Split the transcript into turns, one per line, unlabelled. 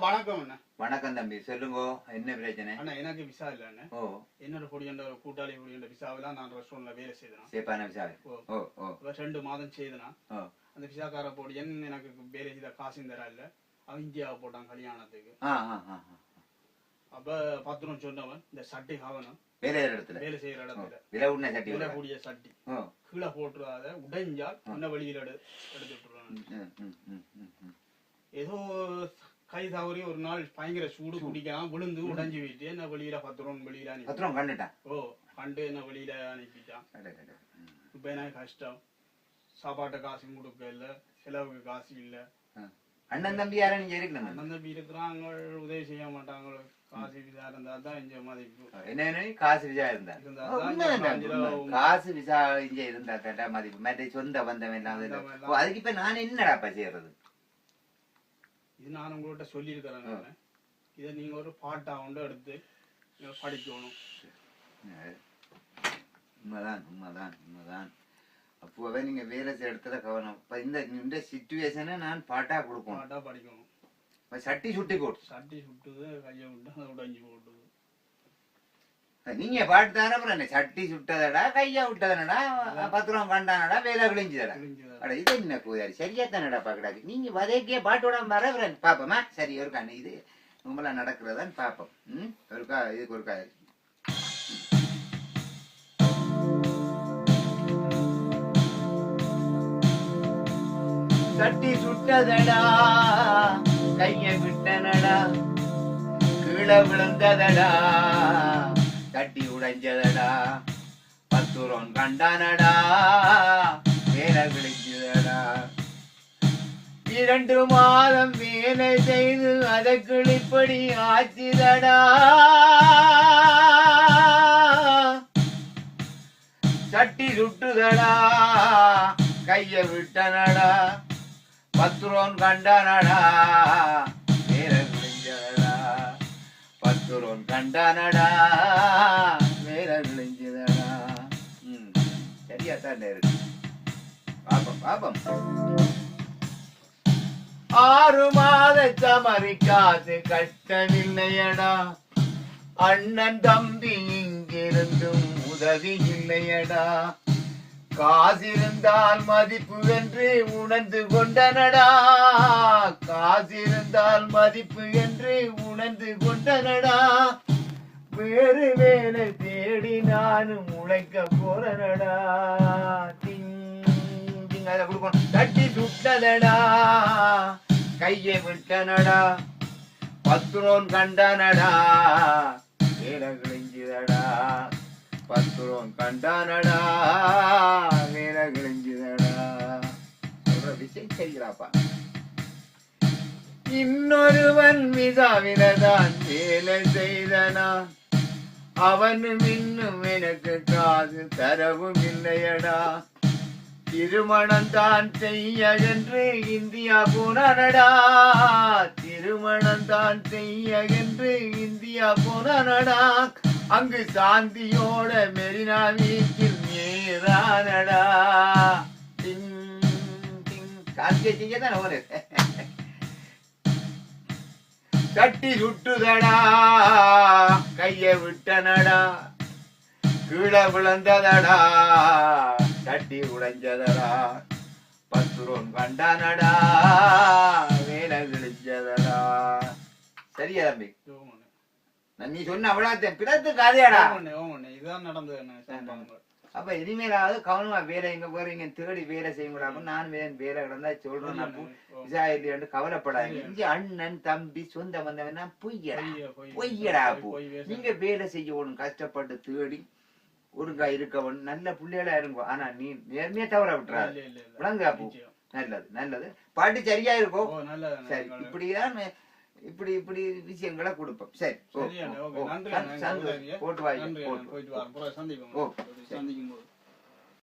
வணக்கம் அண்ணா.
வணக்கம் தம்பி சொல்லுங்க. என்ன பிரச்சனை?
அண்ணா எனக்கு விசா இல்ல அண்ணா.
ஓ.
என்னோட பொடியண்ட கூட்டாளி பொடியண்ட விசாவெல்லாம் நான் ரெஸ்டாரண்ட்ல வேலை செய்தேன்.
சேப்பான விசாரி
ஓ.
ஓ
ரெண்டு மாதம் செய்தனா அந்த விசாக்கார பொடியன் எனக்கு வேலை செய்த காசும் தரா இல்ல. அவன் இந்தியாவை போட்டான் கல்யாணத்துக்கு. அப்ப பத்திரம் சொன்னவன் இந்த சட்டி கவனம்
வேலை செய்யற இடத்துல?
வேலை செய்யற இடத்துல.
விலை உண்ண சட்டி
விலை. கூடிய சட்டி. கீழே போட்டுறாத உடைஞ்சால் என்ன வழியில எடு எடுத்துட்டுருவான்
ம், ம், ம், ம், ம்.
ஏதோ கை தவறி ஒரு நாள் பயங்கர சூடு குடிக்காம விழுந்து உடைஞ்சு விட்டு என்ன வெளியில பத்திரம் வெளியில அனுப்பி
பத்திரம் கண்டுட்டான்.
ஓ கண்டு என்ன வெளியில அனுப்பிட்டான். இப்ப எனக்கு கஷ்டம்? சாப்பாட்டு காசு கொடுக்க இல்ல. செலவுக்கு காசு இல்ல.
அண்ணன் தம்பி யாரும் நீங்க இருக்கணும்
அண்ணன் தம்பி இருக்கிறாங்க. உதவி செய்ய மாட்டாங்க. காசு இதா இருந்தா தான் இங்க மதிப்பு
என்ன காசு விசா இருந்தா. காசு விசா இங்க இருந்தா மதிப்பு மற்ற சொந்த பந்தம் எல்லாம் அதுக்கு இப்ப நான் என்னடாப்பா செய்யறது?
இது நான் உங்கள்கிட்ட சொல்லியிருக்கிறேன் நானு. இதை நீங்க ஒரு பாட்டா உண்டு எடுத்து நீங்க படிக்கணும்.
உண்மைதான் உண்மைதான் உண்மைதான். அப்போவே நீங்க வேலை இடத்துல கவனம். இப்ப இந்த இந்த சுச்சுவேஷனை நான் பாட்டா கொடுப்போம்
பாட்டா படிக்கணும்.
சட்டி சுட்டி போட்டு.
சட்டி சுட்டுது கையை விட்டு அதை உடைஞ்சு போட்டுது.
நீங்க பாட்டு தானே அப்புறம் சட்டி சுட்டதடா கையா விட்டதனடா பத்திரம் கண்டானடா வேலை
கிழிஞ்சுதா
அட இது என்ன கூதாரி? சரியா தானடா பாக்கடாக்கு நீங்க வதைக்கே பாட்டோட வர பாப்போமா? சரி ஒரு கண்ணு இது உங்களா நடக்கிறதான் பாப்போம். ம் ஒருக்கா இதுக்கு ஒருக்கா சட்டி சுட்டதடா கைய விட்டனடா கீழே விழுந்ததடா. தட்டி உடைஞ்சதடா பத்துரோன் கண்டானடா வேலை விழிஞ்சதடா இரண்டு மாதம் வேலை செய்து அதற்கு இப்படி ஆச்சுதடா. சட்டி சுட்டுதடா கைய விட்டனடா. பத்துரோன் கண்டானடா வேலை விழிஞ்சதடா பத்துரோன் கண்டானடா. சரியா தான் பாப்பம் பாப்பம் ஆறு மாத சமரி காசு கட்டவில்லையடா அண்ணன் தம்பி இங்கிருந்தும் உதவி இல்லையடா காசிருந்தால் மதிப்பு என்று உணர்ந்து கொண்டனடா. காசிருந்தால் மதிப்பு என்று உணர்ந்து கொண்டனடா. வேறு வேலை தேடி நானும் உழைக்க போறனடா. டிங் அதை கொடுக்கணும். தட்டி சுட்டதடா. கையை விட்டனடா. பத்துரோன் கண்டானடா. வேலை கிழிஞ்சுதடா. பத்துரோன் கண்டானடா. வேலை கிழிஞ்சுதடா. சொல்ற விஷயம் செய்கிறாப்பா இன்னொருவன் மிதாவிலதான் வேலை செய்தனா. அவனும் இன்னும் எனக்கு காது தரவும் இல்லையடா. திருமணம் தான் செய்ய என்று இந்தியா போனானடா. திருமணம் தான் செய்ய என்று இந்தியா போனானடா. அங்கு சாந்தியோட மெரினா வீட்டில் நேரானடா. டிங் டிங். காந்தியை செய்ய தானே கட்டி சுட்டுதடா கைய விட்டனடா. கீழே விழுந்ததடா. தட்டி உடைஞ்சதடா. பத்துரோன் கண்டானடா. வேலை கிழிஞ்சதடா சரியா தம்பி? நீ சொன்ன அவ்வளவு பிறத்து காதையாடா.
இதுதான் நடந்தது
அப்ப இனிமேலாவது கவனமா வேலை எங்க போறீங்க? தேடி வேலை செய்யுங்கடா நான் வேலை கிடந்தா சொல்றேன். அப்போ
ஓ.
விசா இல்லையாண்டு கவலைப்படாதீங்க. இங்க அண்ணன் தம்பி சொந்த வந்தவனா பொய்யடா.
பொய்ய, பொய்,
பொய்யடா நீங்க வேலை செய்யணும். கஷ்டப்பட்டு தேடி ஒருங்கா இருக்கவன். நல்ல பிள்ளைகளா இருங்கோ. ஆனா நீ நேர்மையா தவற விட்டுறாது. விளங்கு
நிச்சயம்.
நல்லது நல்லது. பாட்டு சரியா இருக்கும் சரி. இப்படிதான் இப்படி இப்படி விஷயங்களை கொடுப்போம். சரி. போட்டு வாங்க.
சந்திக்கும் போது